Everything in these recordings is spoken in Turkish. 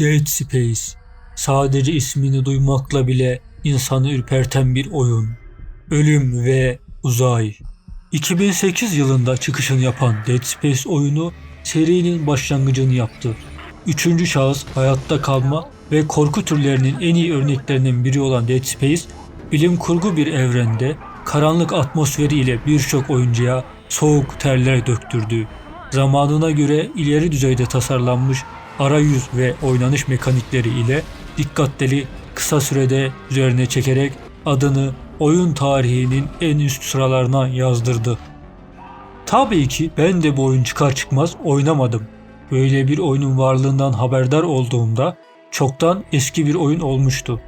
Dead Space. Sadece ismini duymakla bile insanı ürperten bir oyun. Ölüm ve uzay. 2008 yılında çıkışını yapan Dead Space oyunu serinin başlangıcını yaptı. Üçüncü şahıs hayatta kalma ve korku türlerinin en iyi örneklerinden biri olan Dead Space, bilim kurgu bir evrende karanlık atmosferiyle birçok oyuncuya soğuk terler döktürdü. Zamanına göre ileri düzeyde tasarlanmış arayüz ve oynanış mekanikleri ile dikkatleri kısa sürede üzerine çekerek adını oyun tarihinin en üst sıralarına yazdırdı. Tabii ki ben de bu oyun çıkar çıkmaz oynamadım. Böyle bir oyunun varlığından haberdar olduğumda çoktan eski bir oyun olmuştu.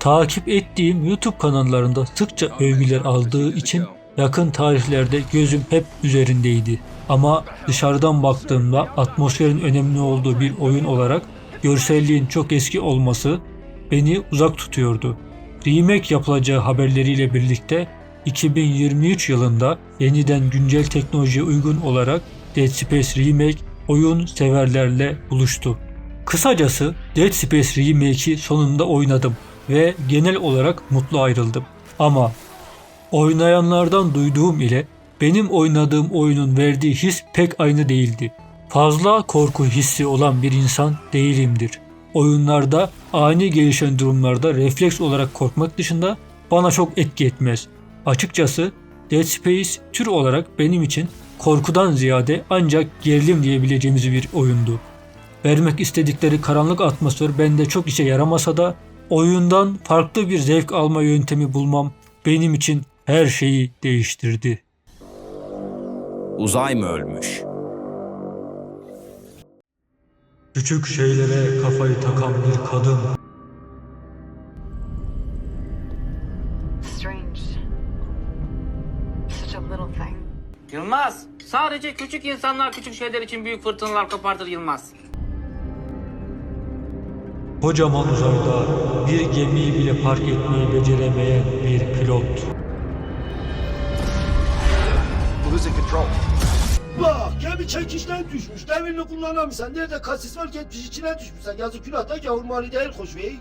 Takip ettiğim YouTube kanallarında sıkça övgüler aldığı için yakın tarihlerde gözüm hep üzerindeydi. Ama dışarıdan baktığımda atmosferin önemli olduğu bir oyun olarak görselliğin çok eski olması beni uzak tutuyordu. Remake yapılacağı haberleriyle birlikte 2023 yılında yeniden güncel teknolojiye uygun olarak Dead Space Remake oyun severlerle buluştu. Kısacası Dead Space Remake'i sonunda oynadım ve genel olarak mutlu ayrıldım. Ama oynayanlardan duyduğum ile benim oynadığım oyunun verdiği his pek aynı değildi. Fazla korku hissi olan bir insan değilimdir. Oyunlarda ani gelişen durumlarda refleks olarak korkmak dışında bana çok etki etmez. Açıkçası Dead Space tür olarak benim için korkudan ziyade ancak gerilim diyebileceğimiz bir oyundu. Vermek istedikleri karanlık atmosfer bende çok işe yaramasa da oyundan farklı bir zevk alma yöntemi bulmam benim için her şeyi değiştirdi. Uzay mı ölmüş? Küçük şeylere kafayı takan bir kadın Strange. Such a little thing. Yılmaz, sadece küçük insanlar küçük şeyler için büyük fırtınalar kopartır Yılmaz. Kocaman uzayda bir gemiyi bile park etmeyi beceremeyen bir pilot. Losing control. Bak gemi çekişten düşmüş. Demirini kullanamıyorsan. Nerede kasis var gitmiş içine düşmüşsen. Yazık günah da gavur mali değil koş bey.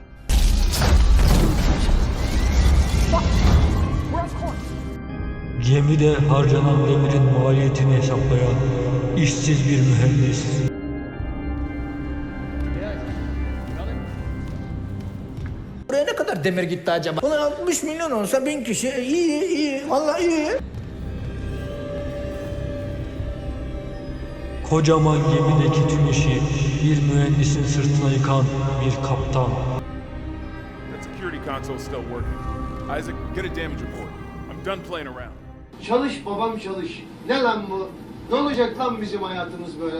Gemide harcanan demirin maliyetini hesaplayan işsiz bir mühendis. Buraya ne kadar demir gitti acaba? Ulan 60 milyon olsa bin kişi iyi iyi vallahi iyi. Kocaman gemideki tüm işi bir mühendisin sırtına yıkan bir kaptan. That security console's still working. Isaac, get a damage report. I'm done playing around. Çalış babam çalış. Ne lan bu? Ne olacak lan bizim hayatımız böyle?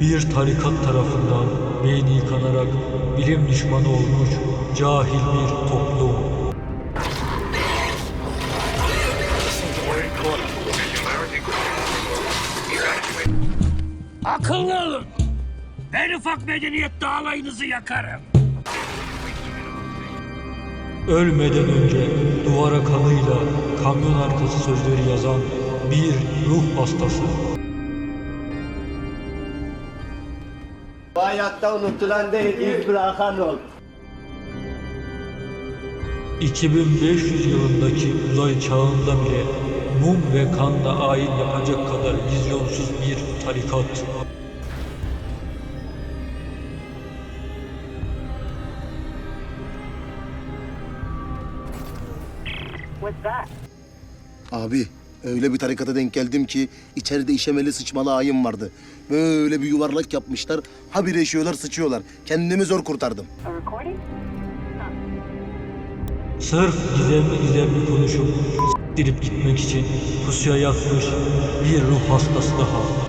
Bir tarikat tarafından beyni yıkanarak bilim düşmanı olmuş cahil bir toplum. Akıllı olun. En ufak medeniyet dağlayınızı yakarım. Ölmeden önce duvara kanıyla kamyon arkası sözleri yazan bir ruh hastası. Bu hayatta unutulan değil, ilk bırakan ol. 2500 yılındaki uzay çağında bile mum ve kanla ayin yapacak kadar vizyonsuz bir tarikat. Abi öyle bir tarikata denk geldim ki içeride işemeli sıçmalı ayım vardı. Böyle bir yuvarlak yapmışlar. Habire işiyorlar sıçıyorlar. Kendimi zor kurtardım. Sırf gizemli gizemli konuşup dirip gitmek için pusuya yatmış bir ruh hastası daha.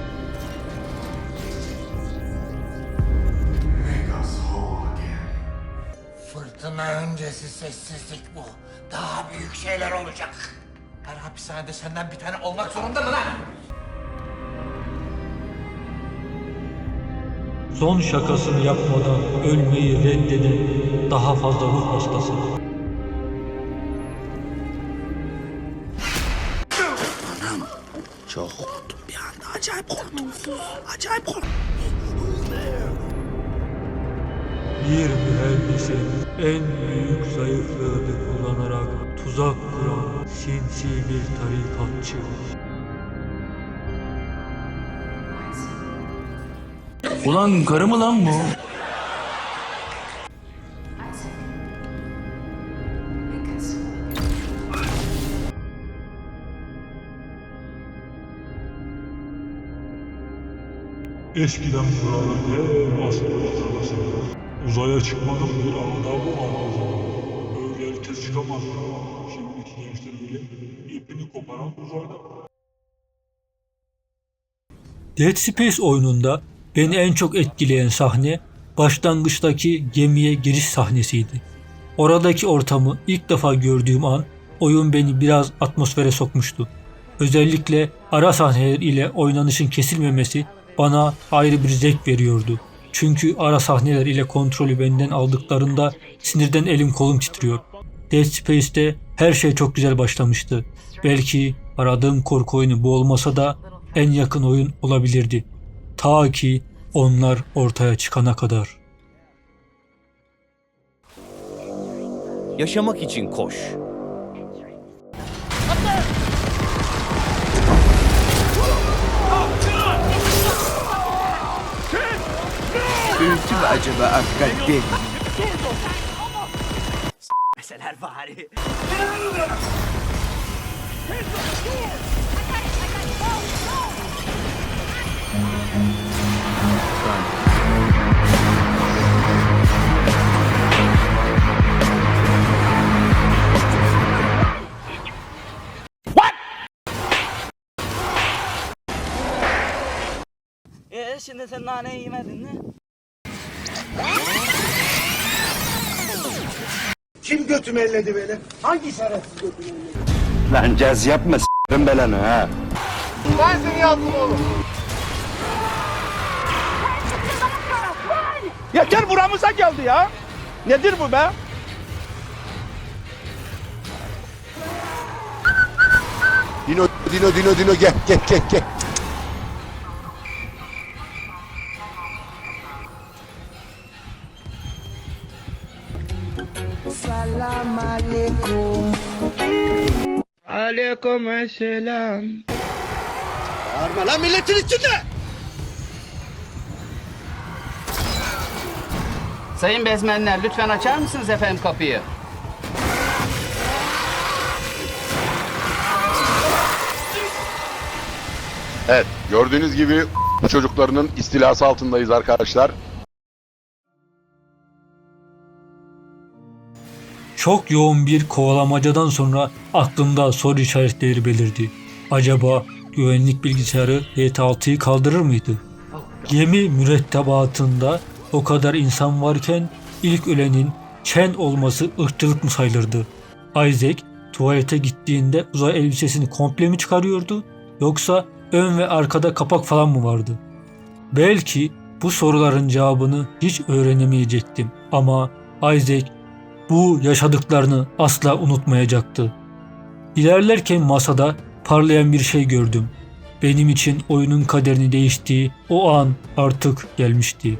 Öncesi sessizlik bu. Daha büyük şeyler olacak. Her hapishanede senden bir tane olmak zorunda mı lan? Son şakasını yapmadan ölmeyi reddeden daha fazla ruh hastası. Çok korktum bir anda. Acayip korktum. Acayip korktum. Bir mühendisin en büyük zayıflığını kullanarak tuzak kuran sinsi bir tarikatçı. Ulan karı mı lan bu? Eskiden buralarda hep uzaya çıkmanın bir adabı vardı o zaman. Herkes çıkamazdı ama şimdiki gençler bile ipini koparan uzayda. Dead Space oyununda beni en çok etkileyen sahne başlangıçtaki gemiye giriş sahnesiydi. Oradaki ortamı ilk defa gördüğüm an oyun beni biraz atmosfere sokmuştu. Özellikle ara sahneler ile oynanışın kesilmemesi bana ayrı bir zevk veriyordu. Çünkü ara sahneler ile kontrolü benden aldıklarında sinirden elim kolum titriyor. Dead Space'te her şey çok güzel başlamıştı. Belki aradığım korku oyunu bu olmasa da en yakın oyun olabilirdi. Ta ki onlar ortaya çıkana kadar. Yaşamak için koş. Öldü mü acaba hakikaten? Meseler bari. Ee şimdi sen naneyi yemedin mi? Kim götümü elledi beni? Hangi şerefsiz götümü elledi? Lan caz yapma s**rim belanı ha. Ben seni yazdım oğlum. Yeter buramıza geldi ya. Nedir bu be? Dino, Dino, Dino, Dino gel, gel, gel, gel. Bağırma lan milletin içinde. Sayın bezmenler lütfen açar mısınız efendim kapıyı? Evet, gördüğünüz gibi çocuklarının istilası altındayız arkadaşlar. Çok yoğun bir kovalamacadan sonra aklımda soru işaretleri belirdi. Acaba güvenlik bilgisayarı HT6'yı kaldırır mıydı? Gemi mürettebatında o kadar insan varken ilk ölenin Chen olması ırkçılık mı sayılırdı? Isaac tuvalete gittiğinde uzay elbisesini komple mi çıkarıyordu? Yoksa ön ve arkada kapak falan mı vardı? Belki bu soruların cevabını hiç öğrenemeyecektim ama Isaac bu yaşadıklarını asla unutmayacaktı. İlerlerken masada parlayan bir şey gördüm. Benim için oyunun kaderini değiştiği o an artık gelmişti.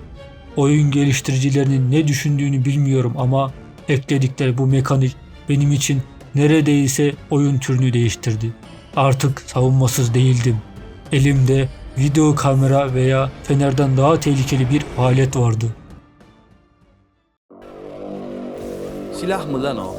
Oyun geliştiricilerinin ne düşündüğünü bilmiyorum ama ekledikleri bu mekanik benim için neredeyse oyun türünü değiştirdi. Artık savunmasız değildim. Elimde video kamera veya fenerden daha tehlikeli bir alet vardı. Silah mı lan o?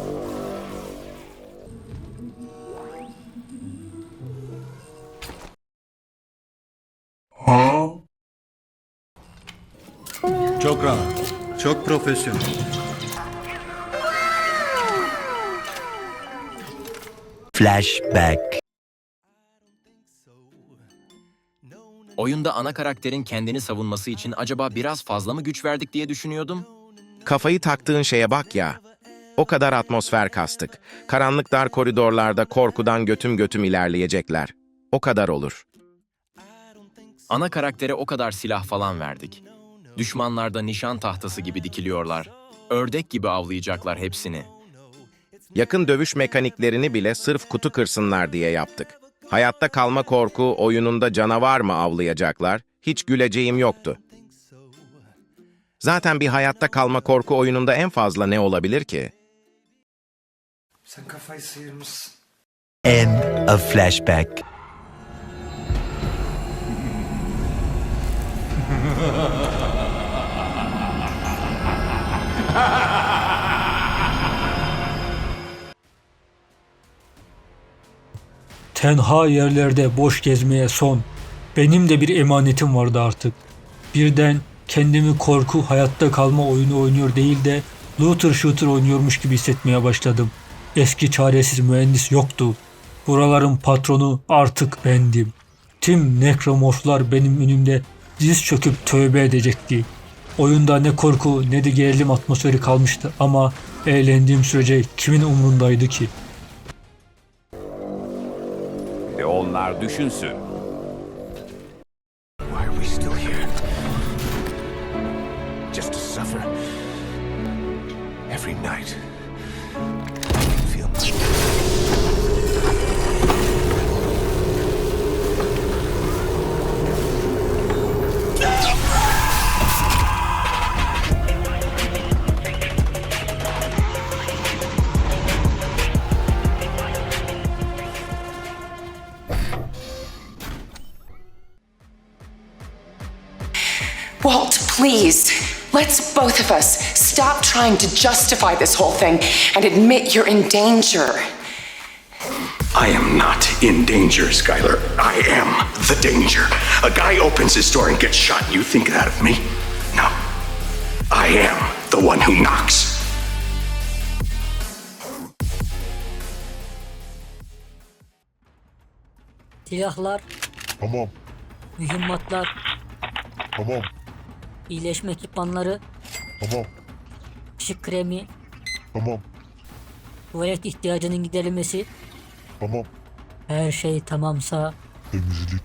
Çok rahat, çok profesyonel. Flashback. Oyunda ana karakterin kendini savunması için acaba biraz fazla mı güç verdik diye düşünüyordum. Kafayı taktığın şeye bak ya. O kadar atmosfer kastık. Karanlık dar koridorlarda korkudan götüm götüm ilerleyecekler. O kadar olur. Ana karaktere o kadar silah falan verdik. Düşmanlar da nişan tahtası gibi dikiliyorlar. Ördek gibi avlayacaklar hepsini. Yakın dövüş mekaniklerini bile sırf kutu kırsınlar diye yaptık. Hayatta kalma korku oyununda canavar mı avlayacaklar? Hiç güleceğim yoktu. Zaten bir hayatta kalma korku oyununda en fazla ne olabilir ki? Sen kafayı sıyırmışsın. End of flashback. Tenha yerlerde boş gezmeye son. Benim de bir emanetim vardı artık. Birden kendimi korku hayatta kalma oyunu oynuyor değil de looter shooter oynuyormuş gibi hissetmeye başladım. Eski çaresiz mühendis yoktu. Buraların patronu artık bendim. Tüm nekromorflar benim önümde diz çöküp tövbe edecekti. Oyunda ne korku ne de gerilim atmosferi kalmıştı ama eğlendiğim sürece kimin umrundaydı ki? Ve onlar düşünsün. Both of us stop trying to justify this whole thing and admit you're in danger. I am not in danger, Skylar. I am the danger. A guy opens his door and gets shot. You think that of me? No. I am the one who knocks. Silahlar, Tamam, mühimmatlar, tamam, iyileşme ekipmanları, tamam, ışık kremi, tamam, tuvalet ihtiyacının giderilmesi, tamam. her şey tamamsa Temizlik.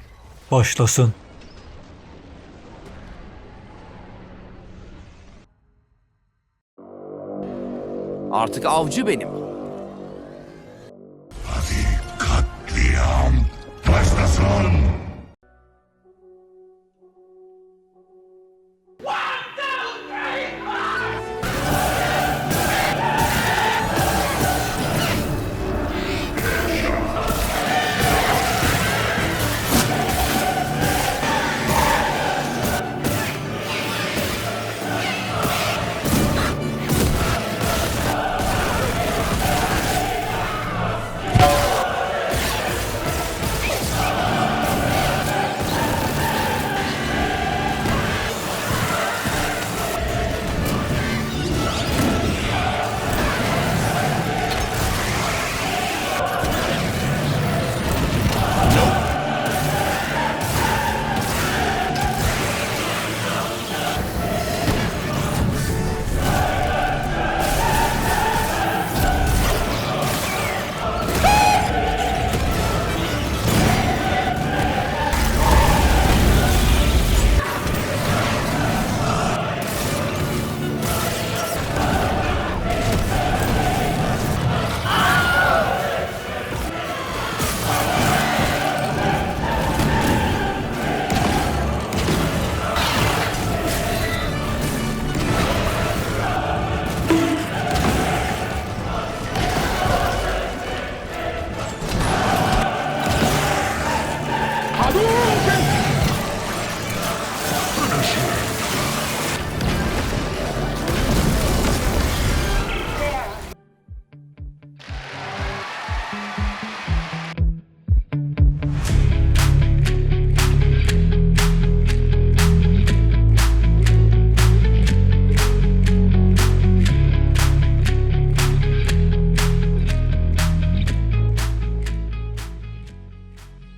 Başlasın. Artık avcı benim. Katliam başlasın.